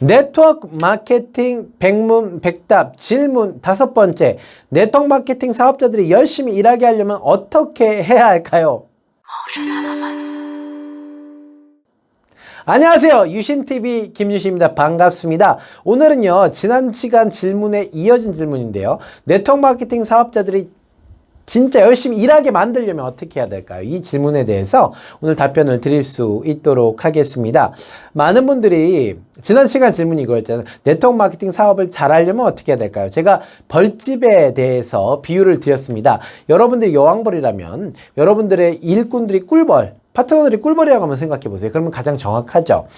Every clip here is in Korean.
네트워크 마케팅 백문 백답 질문 다섯 번째 네트워크 마케팅 사업자들이 열심히 일하게 하려면 어떻게 해야 할까요? 안녕하세요. 유신TV 김유신입니다. 반갑습니다. 오늘은요, 지난 시간 질문에 이어진 질문인데요. 네트워크 마케팅 사업자들이 진짜 열심히 일하게 만들려면 어떻게 해야 될까요? 이 질문에 대해서 오늘 답변을 드릴 수 있도록 하겠습니다. 많은 분들이 지난 시간 질문이 이거였잖아요. 네트워크 마케팅 사업을 잘 하려면 어떻게 해야 될까요? 제가 벌집에 대해서 비유를 드렸습니다. 여러분들이 여왕벌이라면 여러분들의 일꾼들이 꿀벌, 파트너들이 꿀벌이라고 한번 생각해 보세요. 그러면 가장 정확하죠.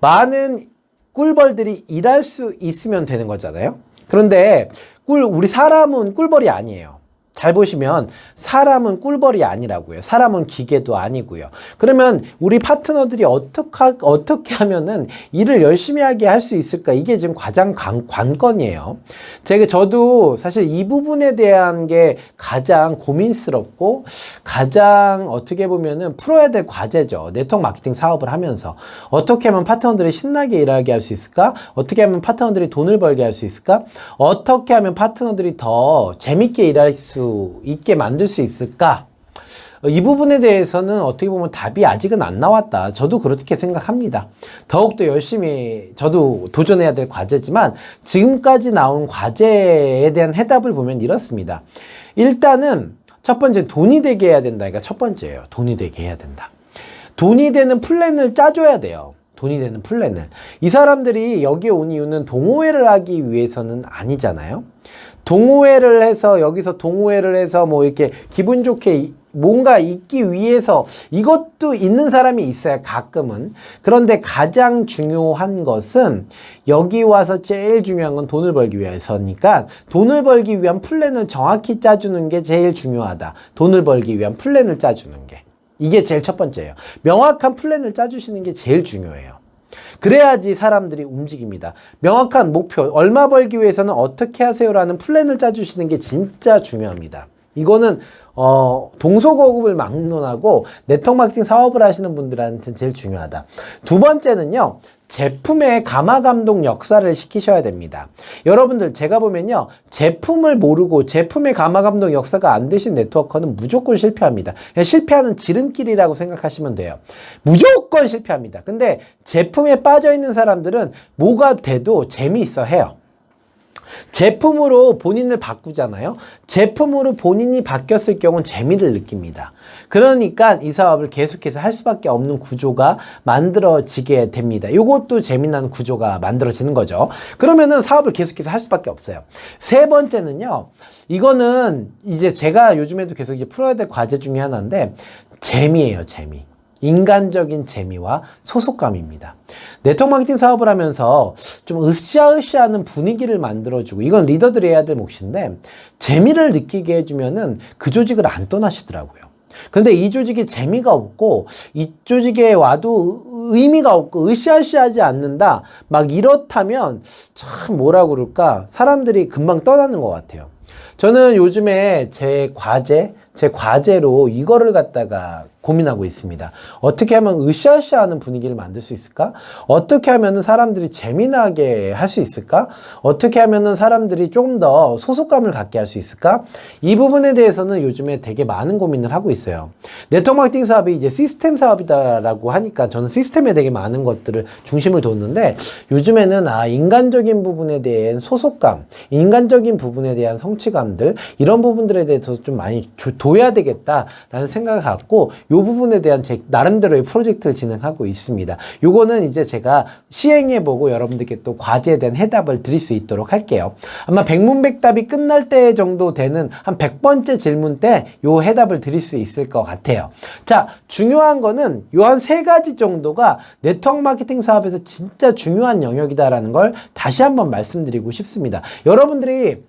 많은 꿀벌들이 일할 수 있으면 되는 거잖아요. 그런데 꿀, 우리 사람은 꿀벌이 아니에요. 잘 보시면 사람은 꿀벌이 아니라고요. 사람은 기계도 아니고요. 그러면 우리 파트너들이 어떻게 어떻게 하면은 일을 열심히 하게 할 수 있을까? 이게 지금 가장 관, 관건이에요. 제가 저도 사실 이 부분에 대한 게 가장 고민스럽고 가장 어떻게 보면은 풀어야 될 과제죠. 네트워크 마케팅 사업을 하면서 어떻게 하면 파트너들이 신나게 일하게 할 수 있을까? 어떻게 하면 파트너들이 돈을 벌게 할 수 있을까? 어떻게 하면 파트너들이 더 재밌게 일할 수 있게 만들 수 있을까? 어, 이 부분에 대해서는 어떻게 보면 답이 아직은 안 나왔다. 저도 그렇게 생각합니다. 더욱더 열심히 저도 도전해야 될 과제지만 지금까지 나온 과제에 대한 해답을 보면 이렇습니다. 일단은 첫 번째 돈이 되게 해야 된다. 그러니까 첫 번째예요. 돈이 되게 해야 된다. 돈이 되는 플랜을 짜줘야 돼요. 돈이 되는 플랜을. 이 사람들이 여기에 온 이유는 동호회를 하기 위해서는 아니잖아요. 동호회를 해서 여기서 동호회를 해서 뭐 이렇게 기분 좋게 뭔가 있기 위해서 이것도 있는 사람이 있어요. 가끔은. 그런데 가장 중요한 것은 여기 와서 제일 중요한 건 돈을 벌기 위해서니까 돈을 벌기 위한 플랜을 정확히 짜주는 게 제일 중요하다. 돈을 벌기 위한 플랜을 짜주는 게. 이게 제일 첫 번째예요. 명확한 플랜을 짜주시는 게 제일 중요해요. 그래야지 사람들이 움직입니다. 명확한 목표, 얼마 벌기 위해서는 어떻게 하세요라는 플랜을 짜주시는 게 진짜 중요합니다. 이거는 어, 동서고급을 막론하고 네트워크 마케팅 사업을 하시는 분들한테는 제일 중요하다. 두 번째는요. 제품의 감화 감동 역사를 시키셔야 됩니다. 여러분들 제가 보면요. 제품을 모르고 제품의 감화 감동 역사가 안 되신 네트워커는 무조건 실패합니다. 실패하는 지름길이라고 생각하시면 돼요. 무조건 실패합니다. 근데 제품에 빠져 있는 사람들은 뭐가 돼도 재미있어 해요. 제품으로 본인을 바꾸잖아요. 제품으로 본인이 바뀌었을 경우는 재미를 느낍니다. 그러니까 이 사업을 계속해서 할 수밖에 없는 구조가 만들어지게 됩니다. 이것도 재미난 구조가 만들어지는 거죠. 그러면은 사업을 계속해서 할 수밖에 없어요. 세 번째는요. 이거는 이제 제가 요즘에도 계속 이제 풀어야 될 과제 중에 하나인데 재미예요, 재미. 인간적인 재미와 소속감입니다. 네트워크 마케팅 사업을 하면서 좀 으쌰으쌰하는 분위기를 만들어주고 이건 리더들이 해야 될 몫인데 재미를 느끼게 해주면은 그 조직을 안 떠나시더라고요. 근데 이 조직이 재미가 없고 이 조직에 와도 의미가 없고 으쌰으쌰하지 않는다 막 이렇다면 참 뭐라 그럴까 사람들이 금방 떠나는 것 같아요. 저는 요즘에 제 과제 제 과제로 이거를 갖다가 고민하고 있습니다. 어떻게 하면 으쌰으쌰 하는 분위기를 만들 수 있을까? 어떻게 하면 사람들이 재미나게 할 수 있을까? 어떻게 하면 사람들이 조금 더 소속감을 갖게 할 수 있을까? 이 부분에 대해서는 요즘에 되게 많은 고민을 하고 있어요. 네트워크 마케팅 사업이 이제 시스템 사업이다라고 하니까 저는 시스템에 되게 많은 것들을 중심을 뒀는데 요즘에는 아, 인간적인 부분에 대한 소속감, 인간적인 부분에 대한 성취감 들, 이런 부분들에 대해서 좀 많이 둬야 되겠다라는 생각을 갖고 요 부분에 대한 제 나름대로의 프로젝트를 진행하고 있습니다. 요거는 이제 제가 시행해 보고 여러분들께 또 과제에 대한 해답을 드릴 수 있도록 할게요. 아마 백문백답이 끝날 때 정도 되는 한 100번째 질문 때 요 해답을 드릴 수 있을 것 같아요. 자, 중요한 거는 요 한 세 가지 정도가 네트워크 마케팅 사업에서 진짜 중요한 영역이다라는 걸 다시 한번 말씀드리고 싶습니다. 여러분들이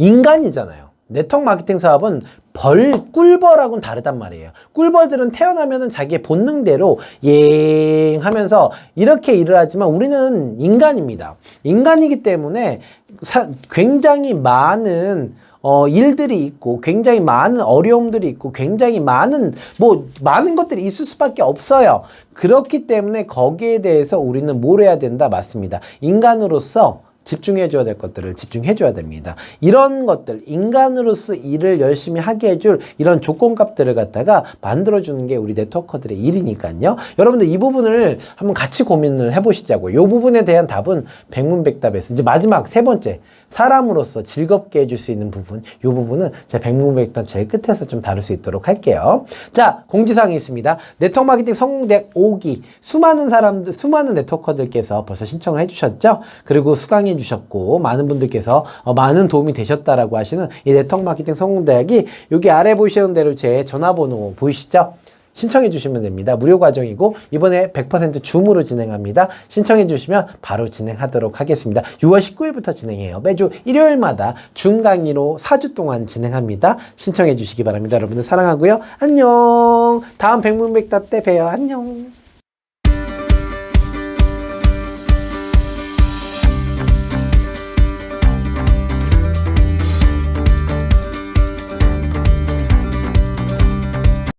인간이잖아요. 네트워크 마케팅 사업은 벌, 꿀벌하고는 다르단 말이에요. 꿀벌들은 태어나면은 자기의 본능대로 예 하면서 이렇게 일을 하지만 우리는 인간입니다. 인간이기 때문에 사, 굉장히 많은 어, 일들이 있고 굉장히 많은 어려움들이 있고 굉장히 많은 뭐 많은 것들이 있을 수밖에 없어요. 그렇기 때문에 거기에 대해서 우리는 뭘 해야 된다 맞습니다. 인간으로서 집중해 줘야 될 것들을 집중해 줘야 됩니다. 이런 것들 인간으로서 일을 열심히 하게 해줄 이런 조건값들을 갖다가 만들어 주는 게 우리 네트워커들의 일이니까요. 여러분들 이 부분을 한번 같이 고민을 해 보시자고요. 이 부분에 대한 답은 백문백답에서 이제 마지막 세 번째 사람으로서 즐겁게 해줄 수 있는 부분 이 부분은 제가 백문백답 제일 끝에서 좀 다룰 수 있도록 할게요. 자 공지사항이 있습니다. 네트워크 마케팅 성공대학 5기 수많은 사람들 수많은 네트워커들께서 벌써 신청을 해주셨죠. 그리고 수강해 주셨고 많은 분들께서 어, 많은 도움이 되셨다라고 하시는 이 네트워크 마케팅 성공대학이 여기 아래 보시는 대로 제 전화번호 보이시죠? 신청해 주시면 됩니다. 무료 과정이고 이번에 100% 줌으로 진행합니다. 신청해 주시면 바로 진행하도록 하겠습니다. 6월 19일부터 진행해요. 매주 일요일마다 줌 강의로 4주 동안 진행합니다. 신청해 주시기 바랍니다. 여러분들 사랑하고요. 안녕. 다음 백문백답 때 봬요. 안녕.